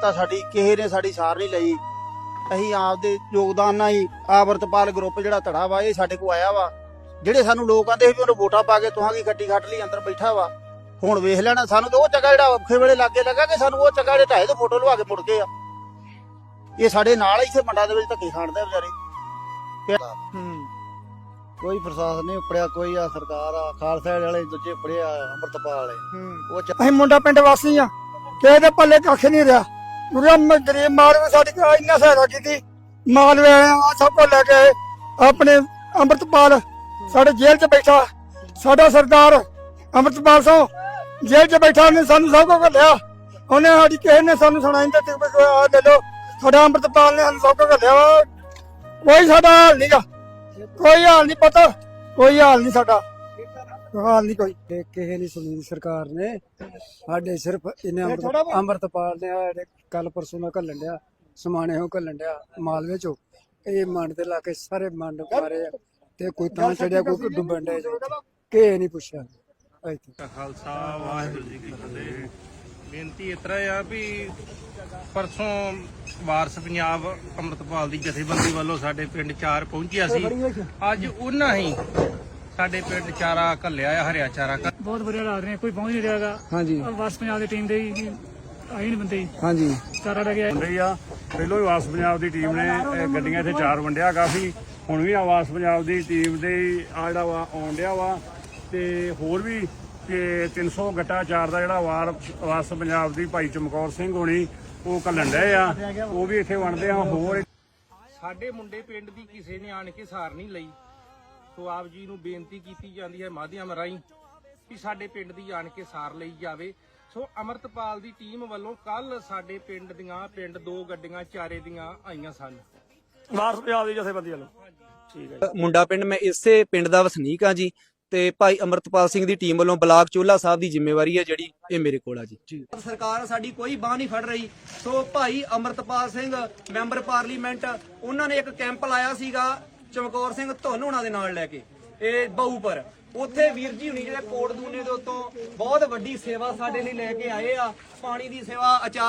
ਪਤਾ ਸਾਡੀ ਕਿਸੇ ਨੇ ਸਾਡੀ ਸਾਰ ਨਹੀਂ ਲਈ। ਅਸੀਂ ਆਪਦੇ ਯੋਗਦਾਨ ਨਾਲ ਹੀ ਆਵਰਤਪਾਲ ਗਰੁੱਪ ਜਿਹੜਾ ਧੜਾ ਵਾ ਇਹ ਸਾਡੇ ਕੋਲ ਆਇਆ ਵਾ। ਜਿਹੜੇ ਸਾਨੂੰ ਲੋਕ ਆਂਦੇ ਸੀ ਵੀ ਉਹਨੂੰ ਵੋਟਾਂ ਪਾ ਕੇ ਤੁਹਾਂ ਕੀ ਖੱਟੀ ਖੱਟ ਲਈ ਅੰਦਰ ਬੈਠਾ ਵਾ। ਹੁਣ ਵੇਖ ਲੈਣਾ ਸਾਨੂੰ ਤਾਂ ਉਹ ਚੱਕਾ ਜਿਹੜਾ ਔਖੇ ਵੇਲੇ ਲਾਗੇ ਲੱਗਾ ਕਿ ਸਾਨੂੰ ਉਹ ਚੱਕਾ ਜਿਹੜੇ ਢਾਏ ਤੋਂ ਫੋਟੋ ਲਵਾ ਕੇ ਮੁੜ ਗਏ ਆ। ਇਹ ਸਾਡੇ ਨਾਲ ਇੱਥੇ ਮੰਡਾ ਦੇ ਵਿੱਚ ਧੱਕੇ ਖਾਣਦੇ ਆ ਵਿਚਾਰੇ। ਹੂੰ। ਕੋਈ ਪ੍ਰਸ਼ਾਸਨ ਨਹੀਂ ਉਪੜਿਆ ਕੋਈ ਆ ਸਰਕਾਰ ਆ ਖਾਲਸਾ ਵਾਲੇ ਦੂਜੇ ਉਪੜਿਆ ਅੰਮ੍ਰਿਤਪਾਲ ਵਾਲੇ। ਹੂੰ। ਉਹ ਅਸੀਂ ਮੁੰਡਾ ਪਿੰਡ ਵਾਸੀ ਆ ਕਿਸੇ ਦੇ ਪੱਲੇ ਕੱਖ ਨਹੀਂ ਰਿਹਾ। ਪੂਰਾ ਗਰੀਬ ਮਾਲਵੇ ਸਾਡੀ ਕੋਈ ਇੰਨਾ ਸਹਾਇਤਾ ਕੀਤੀ। ਮਾਲਵੇ ਆ ਸਭ ਕੁਝ ਲੈ ਕੇ ਆਏ। ਆਪਣੇ ਅੰਮ੍ਰਿਤਪਾਲ ਸਾਡੇ ਜੇਲ੍ਹ 'ਚ ਬੈਠਾ। ਸਾਡਾ ਸਰਦਾਰ ਅੰਮ੍ਰਿਤਪਾਲ ਸਿੰਘ ਜੇਲ੍ਹ 'ਚ ਬੈਠਾ, ਉਹਨੇ ਸਾਨੂੰ ਸਭ ਕੁਝ ਲਿਆ। ਉਹਨੇ ਸਾਡੀ ਕਿਸੇ ਨੇ ਸਾਨੂੰ ਸੁਣਾਈ ਨਹੀਂ ਦਿੱਤੀ, ਵੀ ਆ ਲੈ ਲਓ। ਸਾਡਾ ਅੰਮ੍ਰਿਤਪਾਲ ਨੇ ਸਾਨੂੰ ਸਭ ਕੁਝ ਲਿਆ। ਵਾ। ਕੋਈ ਸਾਡਾ ਹਾਲ ਨਹੀਂਗਾ ਕੋਈ ਹਾਲ ਨਹੀਂ ਪਤਾ, ਕੋਈ ਹਾਲ ਨਹੀਂ ਸਾਡਾ। ਹਾਲ ਨਹੀਂ ਕੋਈ। ਤੇ ਕਿਸੇ ਨਹੀਂ ਸੁਣੀ ਸਰਕਾਰ ਨੇ। ਸਾਡੇ ਸਿਰਫ ਇਹਨੇ ਇਹ ਅੰਮ੍ਰਿਤ ਅੰਮ੍ਰਿਤਪਾਲ ਨੇ ਕੱਲ ਪਰਸੋਂ ਨਾਲ ਘੱਲਣ ਡਿਆ ਸਮਾਣੇ ਹੋ ਘੱਲਣ ਡਿਆ ਮਾਲਵੇ ਚੋਂ ਇਹ ਮੰਡ ਦੇ ਲਾ ਕੇ ਸਾਰੇ ਮੰਡ ਮਾਰੇ ਆ। ਤੇ ਕੋਈ ਤਾਂ ਚੜਿਆ ਕੋਈ ਡੁੱਬਣ ਡਿਆ ਜੋ। ਕਿਸੇ ਨਹੀਂ ਪੁੱਛਿਆ। ਇੱਥੇ। ਖਾਲਸਾ ਵਾਹਿਗੁਰੂ ਜੀ ਕੀ ਫਤਿਹ। ਬੇਨਤੀ ਇਸ ਤਰ੍ਹਾਂ ਆ ਵੀ ਪਰਸੋਂ ਵਾਰਸ ਪੰਜਾਬ ਅੰਮ੍ਰਿਤਪਾਲ ਦੀ ਜਥੇਬੰਦੀ ਵੱਲੋਂ ਸਾਡੇ ਪਿੰਡ ਚਾਰ ਪਹੁੰਚਿਆ ਸੀ। ਅੱਜ ਉਹਨਾਂ ਹੀ ਸਾਡੇ ਪਿੰਡ ਚਾਰਾ ਘੱਲਿਆ ਆ ਹਰਿਆ ਚਾਰਾ ਘ- ਬਹੁਤ ਵਧੀਆ ਹਾਲਾਤ ਨੇ ਕੋਈ ਪਹੁੰਚ ਨਹੀਂ ਰਿਹਾਗਾ ਹਾਂਜੀ। ਵਸ ਪੰਜਾਬ ਦੀ ਟੀਮ ਦੇ ਹੀ ਆਈ ਨਹੀਂ ਬੰਦੇ। ਹਾਂਜੀ। ਚਾਰਾ ਰਹਿ ਗਿਆ। ਹੁੰਦੇ ਆ। ਪਹਿਲੋਂ ਹੀ ਆਵਾਸ ਪੰਜਾਬ ਦੀ ਟੀਮ ਨੇ ਇਹ ਗੱਡੀਆਂ ਇੱਥੇ ਚਾਰ ਵੰਡਿਆ ਕਾਫੀ। ਹੁਣ ਵੀ ਆਵਾਸ ਪੰਜਾਬ ਦੀ ਟੀਮ ਦੇ ਆ ਜਿਹੜਾ ਵਾ ਆਉਣ ਡਿਆ ਵਾ। ਤੇ ਹੋਰ ਵੀ ਕਿ 300 ਗੱਟਾ ਚਾਰ ਦਾ ਜਿਹੜਾ ਵਾਰ ਆਵਾਸ ਪੰਜਾਬ ਦੀ ਭਾਈ ਚਮਕੌਰ ਸਿੰਘ ਹੋਣੀ ਉਹ ਘੱਲਣ ਡਏ ਆ। ਉਹ ਵੀ ਇੱਥੇ ਵੰਡਦੇ ਆ ਹੋਰ ਸਾਡੇ ਮੁੰਡੇ ਪਿੰਡ ਦੀ ਕਿਸੇ ਨੇ ਆਣ ਕੇ ਸਾਰ ਨਹੀਂ ਲਈ। ਸੋ ਆਪ ਜੀ ਨੂੰ ਬੇਨਤੀ ਕੀਤੀ ਜਾਂਦੀ ਹੈ ਮਾਧਿਅਮ ਰਾਹੀਂ ਕਿ ਸਾਡੇ ਪਿੰਡ ਦੀ ਆਣ ਕੇ ਸਾਰ ਲਈ ਜਾਵੇ। ਸੋ ਅਮਰਤਪਾਲ ਦੀ ਟੀਮ ਵੱਲੋਂ ਕੱਲ ਸਾਡੇ ਪਿੰਡ ਦੀਆਂ ਪਿੰਡ ਦੋ ਗੱਡੀਆਂ ਚਾਰੇ ਦੀਆਂ ਆਈਆਂ ਸਨ। ਵਾਰਸ ਪੰਜਾਬ ਦੀ ਜਥੇਬੰਦੀ ਵੱਲੋਂ ਠੀਕ ਹੈ ਮੁੰਡਾ ਪਿੰਡ ਮੈਂ ਇਸੇ ਪਿੰਡ ਦਾ ਵਸਨੀਕ ਆ ਜੀ। ਤੇ ਭਾਈ ਅਮਰਤਪਾਲ ਸਿੰਘ ਦੀ ਟੀਮ ਵੱਲੋਂ ਬਲਾਕ ਚੋਲਾ ਸਾਹਿਬ ਦੀ ਜ਼ਿੰਮੇਵਾਰੀ ਹੈ ਜਿਹੜੀ ਇਹ ਮੇਰੇ ਕੋਲ ਆ ਜੀ। ਸਰਕਾਰ ਸਾਡੀ ਕੋਈ ਬਾਹ ਨਹੀਂ ਫੜ ਰਹੀ। ਸੋ ਭਾਈ ਅਮਰਤਪਾਲ ਸਿੰਘ ਮੈਂਬਰ ਪਾਰਲੀਮੈਂਟ ਉਹਨਾਂ ਨੇ ਇੱਕ ਕੈਂਪ ਲਾਇਆ ਸੀਗਾ। ਚਮਕੌਰ ਸਿੰਘ ਧੁੰਨ ਹੋਣਾ ਦੇ ਨਾਲ ਲੈ ਕੇ, ਇਹ ਬਹੂ ਪਰ। ਉੱਥੇ ਵੀਰ ਜੀ ਹੁਣੀ ਜਿਹੜੇ ਕੋਟ ਦੂਨੇ ਦੇ ਉੱਤੋਂ ਬਹੁਤ ਵੱਡੀ ਸੇਵਾ ਸਾਡੇ ਲਈ ਲੈ ਕੇ ਆਏ ਆ। ਪਾਣੀ ਦੀ ਸੇਵਾ ਅਚਾਰ